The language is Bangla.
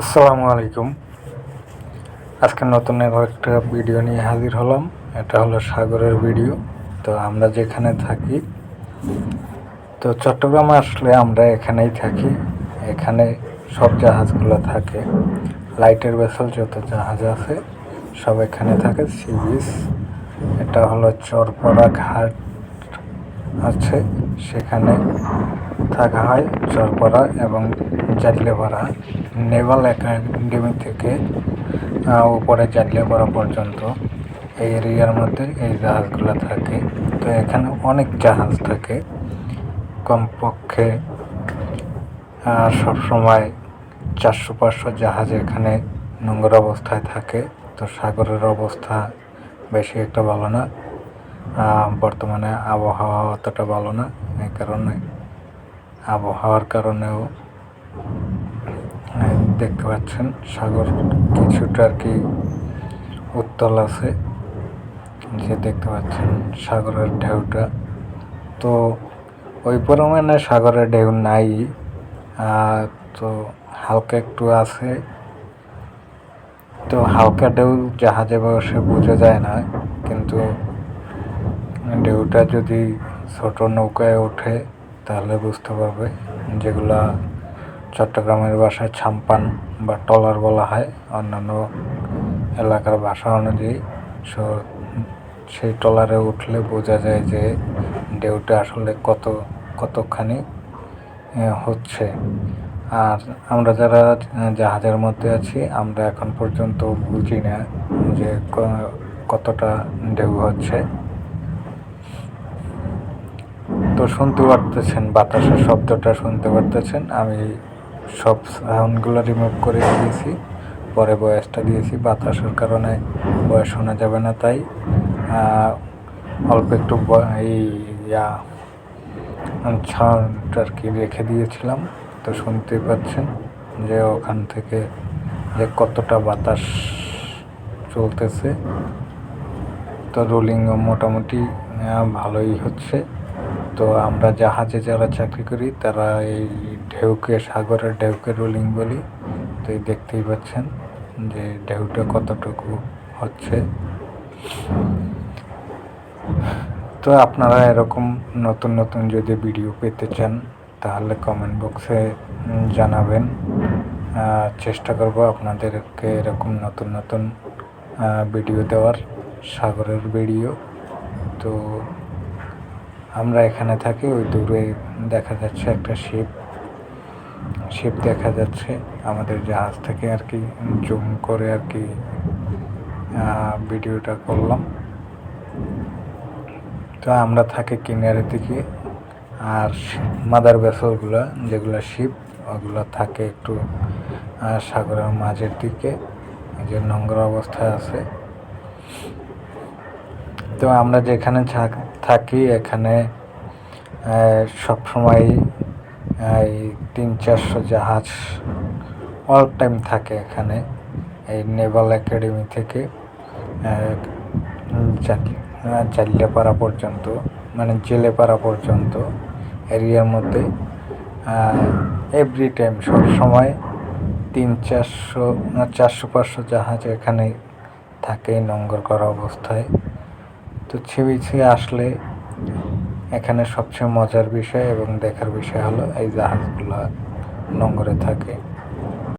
আসসালামু আলাইকুম। আজকে নতুন একটা ভিডিও নিয়ে হাজির হলাম। এটা হলো সাগরের ভিডিও। তো আমরা যেখানে থাকি, তো চট্টগ্রামে আসলে আমরা এখানেই থাকি। এখানে সব জাহাজগুলো থাকে। লাইটের ভেসেল যত জাহাজ আছে, সব এখানে থাকে। সি বিচ এটা হলো চরপড়া ঘাট আছে। সেখানে থাকা হয় চরপাড়া এবং জাডলেপাড়া নেভাল একাডেমি থেকে উপরে জাডলেপাড়া পর্যন্ত এই এরিয়ার মধ্যে এই জাহাজগুলো থাকে। তো এখানে অনেক জাহাজ থাকে। কমপক্ষে সবসময় চারশো পাঁচশো জাহাজ এখানে নোংর অবস্থায় থাকে। তো সাগরের অবস্থা বেশি একটা ভালো না। বর্তমানে আবহাওয়া অতটা ভালো না। এই কারণে, আবহাওয়ার কারণেও দেখতে পাচ্ছেন, সাগর কিছুটা আর কি উত্তল আছে। যে দেখতে পাচ্ছেন, সাগরের ঢেউটা। তো ওই পরিমাণে সাগরের ঢেউ নাই তো হালকা একটু আছে। তো হালকা ঢেউ জাহাজে বসে বোঝা যায় না, কিন্তু ঢেউটা যদি ছোট নৌকায় ওঠে, তাহলে বুঝতে পারবে যেগুলা চট্টগ্রামের ভাষায় ছাম্পান বা টলার বলা হয়। অন্যান্য এলাকার ভাষা অনুযায়ী সো সেই টলারে উঠলে বোঝা যায় যে ঢেউটা আসলে কত, কতখানি হচ্ছে। আর আমরা যারা জাহাজের মধ্যে আছি, আমরা এখন পর্যন্ত বুঝি না যে কতটা ঢেউ হচ্ছে। তো শুনতে পারতেছেন, বাতাসের শব্দটা শুনতে পারতেছেন। আমি সব সাউন্ডগুলো রিমুভ করে দিয়েছি। পরে বয়সটা দিয়েছি বাতাসের কারণে বয়স শোনা যাবে না তাই। অল্প একটু এই, ইয়া ছাউন্ড আর কি রেখে দিয়েছিলাম। তো শুনতে পাচ্ছেন যে ওখান থেকে যে কতটা বাতাস চলতেছে। তো রোলিংও মোটামুটি ভালোই হচ্ছে। তো আমরা জাহাজে যারা চাকরি করি, তারা এই ঢেউকে, সাগরের ঢেউকে রোলিং বলি। তো এই দেখতেই পাচ্ছেন যে ঢেউটা কতটুকু হচ্ছে। তো আপনারা এরকম নতুন নতুন যদি ভিডিও পেতে চান, তাহলে কমেন্ট বক্সে জানাবেন। চেষ্টা করব আপনাদেরকে এরকম নতুন নতুন ভিডিও দেওয়ার, সাগরের ভিডিও তো আমরা এখানে থাকি, ওই দূরে দেখা যাচ্ছে একটা শিপ। শিপ দেখা যাচ্ছে, আমাদের জাহাজ থেকে আর কি জুম করে আর কি ভিডিওটা করলাম। তো আমরা থাকি কিনারের দিকে, আর মাদার ভেসলগুলো, যেগুলো শিপ, ওগুলো থাকে একটু সাগরের মাঝের দিকে যে নোংরা অবস্থায় আছে। তো আমরা যেখানে থাক- এখানে সব সময় এই তিন চারশো জাহাজ অল টাইম থাকে এখানে, এই নেভাল একাডেমি থেকে জাল্লাপাড়া পর্যন্ত মানে জেলেপাড়া পর্যন্ত, এরিয়ার মধ্যে এভরি টাইম সব সময় তিন চারশো চারশো পাঁচশো জাহাজ এখানে থাকে নোংর করা অবস্থায়। তো ছিবিছে আসলে এখানে সবচেয়ে মজার বিষয় এবং দেখার বিষয় হলো এই জাহাজগুলো নোঙরে থাকে।